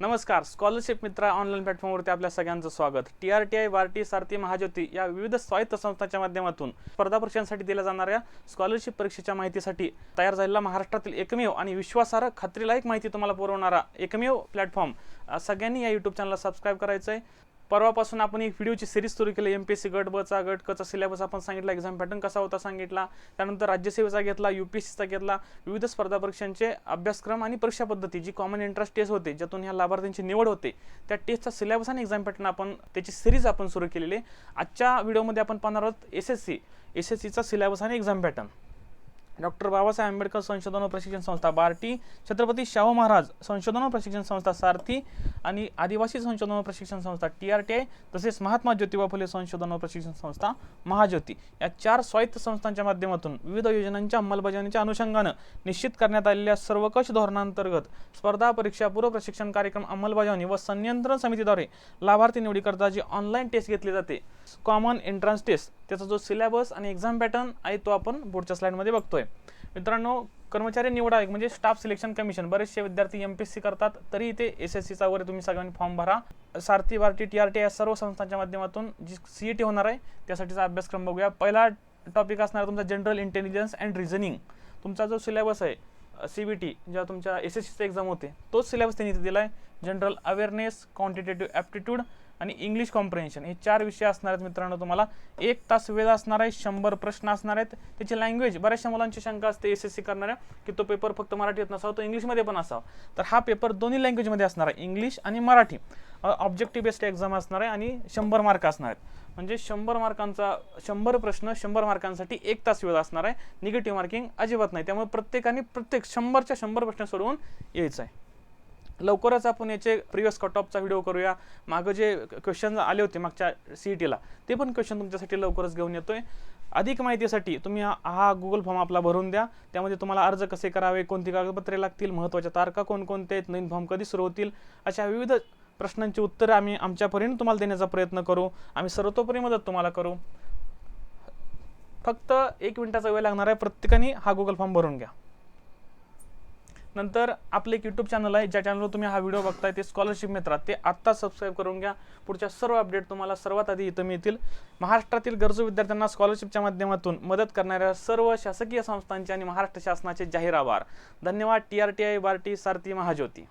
नमस्कार स्कॉलरशिप मित्रा ऑनलाईन प्लॅटफॉर्मवरती आपल्या सगळ्यांचं स्वागत. टी आर टी आय वारटी सारथी महाज्योती या विविध स्वायत्त संस्थांच्या माध्यमातून स्पर्धा परीक्षांसाठी दिल्या जाणाऱ्या स्कॉलरशिप परीक्षेच्या माहितीसाठी तयार झालेला महाराष्ट्रातील एकमेव आणि विश्वासार्ह खात्रीलायक माहिती तुम्हाला पुरवणारा एकमेव प्लॅटफॉर्म सगळ्यांनी या यूट्यूब चॅनलला सबस्क्राईब करायचं आहे परवापासून आपण एक व्हिडिओची सिरीज सुरू केली. एम पी एस सी गट बचा गट कचा सिलेबस आपण सांगितला एक्झाम पॅटर्न कसा होता सांगितला. त्यानंतर राज्यसेवेचा घेतला यू पी एस सीचा घेतला. विविध स्पर्धा परीक्षांचे अभ्यासक्रम आणि परीक्षा पद्धती जी कॉमन एंट्रन्स टेस्ट होते ज्यातून ह्या लाभार्थ्यांची निवड होते त्या टेस्टचा सिलेबस आणि एक्झाम पॅटर्न आपण त्याची सिरीज आपण सुरू केलेली. आहे आजच्या व्हिडिओमध्ये आपण पाहणार आहोत S S C S S सीचा सिलेबस आणि exam pattern doctor Babasaheb Ambedkar संशोधन व प्रशिक्षण संस्था बार्टी छत्रपती शाहू महाराज संशोधन व प्रशिक्षण संस्था सारथी आणि आदिवासी संशोधन व प्रशिक्षण संस्था टी आर टी आय तसेच महात्मा ज्योतिबा फुले संशोधन व प्रशिक्षण संस्था महाज्योती या चार स्वायत्त संस्थांच्या माध्यमातून विविध योजनांच्या अंमलबजावणीच्या अनुषंगानं निश्चित करण्यात आलेल्या सर्वकष धोरणांतर्गत स्पर्धा परीक्षा पूर्व प्रशिक्षण कार्यक्रम अंमलबजावणी व संनियंत्रण समितीद्वारे लाभार्थी निवडीकरता जी ऑनलाईन टेस्ट घेतली जाते कॉमन एंट्रन्स टेस्ट त्याचा जो सिलेबस आणि एक्झाम पॅटर्न आहे तो आपण पुढच्या स्लाईडमध्ये बघतोय. मित्रांनो कर्मचारी निवड आयोग म्हणजे स्टाफ सिलेक्शन कमिशन बरेचसे विद्यार्थी एम पी एस सी करतात तरी इथे एस एस सीचा वगैरे तुम्ही सगळ्यांनी फॉर्म भरा. Sarathi Barti T R T या सर्व संस्थांच्या माध्यमातून जी सी ई टी होणार आहे त्यासाठीचा अभ्यासक्रम बघूया. पहिला टॉपिक असणार तुमचा जनरल इंटेलिजन्स अँड रिझनिंग तुमचा जो सिलेबस आहे सी बी टी जेव्हा तुमच्या एस एस सीचा एक्झाम होते तोच सिलेबस त्यांनी इथे दिला आहे जनरल अवेअरनेस क्वांटिटेटिव्ह ॲप्टिट्यूड आणि इंग्लिश कॉम्प्रिहेन्शन हे चार विषय असणार आहेत मित्रांनो तुम्हाला. एक तास वेळ असणार आहे शंभर प्रश्न असणार आहेत. त्याची लँग्वेज बऱ्याचशा मुलांची शंका असते एस एस सी करणाऱ्या की तो पेपर फक्त मराठीत नसावा तो इंग्लिशमध्ये पण असावा. तर हा पेपर दोन्ही लँग्वेजमध्ये असणार आहे इंग्लिश आणि मराठी. ऑब्जेक्टिव्ह बेस्ड एक्झाम असणार आहे आणि शंभर मार्क असणार आहेत. म्हणजे शंभर मार्कांचा शंभर प्रश्न शंभर मार्कांसाठी एक तास वेळ असणार आहे. निगेटिव्ह मार्किंग अजिबात नाही. त्यामुळे प्रत्येकाने प्रत्येक शंभरच्या शंभर प्रश्न सोडवून यायचं आहे. लवकरच आपण याचे प्रिव्हियस कट ऑफचा व्हिडिओ करूया. मागं जे क्वेश्चन आले होते मागच्या सी ई टीला ते पण क्वेश्चन तुमच्यासाठी लवकरच घेऊन येतोय. अधिक माहितीसाठी तुम्ही हा हा गुगल फॉर्म आपला भरून द्या. त्यामध्ये तुम्हाला अर्ज कसे करावे कोणती कागदपत्रे लागतील महत्त्वाच्या तारखा कोणकोणते आहेत नवीन फॉर्म कधी सुरू होतील अशा विविध प्रश्नांची उत्तरं आम्ही आमच्यापर्यंत तुम्हाला देण्याचा प्रयत्न करू. आम्ही सर्वतोपरी मदत तुम्हाला करू. फक्त एक मिनिटाचा वेळ लागणार आहे. प्रत्येकाने हा गुगल फॉर्म भरून घ्या. नंतर आपलं एक यूट्यूब चॅनल आहे ज्या चॅनलवर तुम्ही हा व्हिडिओ बघताय ते स्कॉलरशिप मित्रा ते आत्ता सबस्क्राईब करून घ्या. पुढच्या सर्व अपडेट तुम्हाला सर्वात आधी इथं मिळतील. महाराष्ट्रातील गरजू विद्यार्थ्यांना स्कॉलरशिपच्या माध्यमातून मदत करणाऱ्या सर्व शासकीय संस्थांचे आणि महाराष्ट्र शासनाचे जाहीर आभार. धन्यवाद. T R T I Barti Sarthi Mahajyoti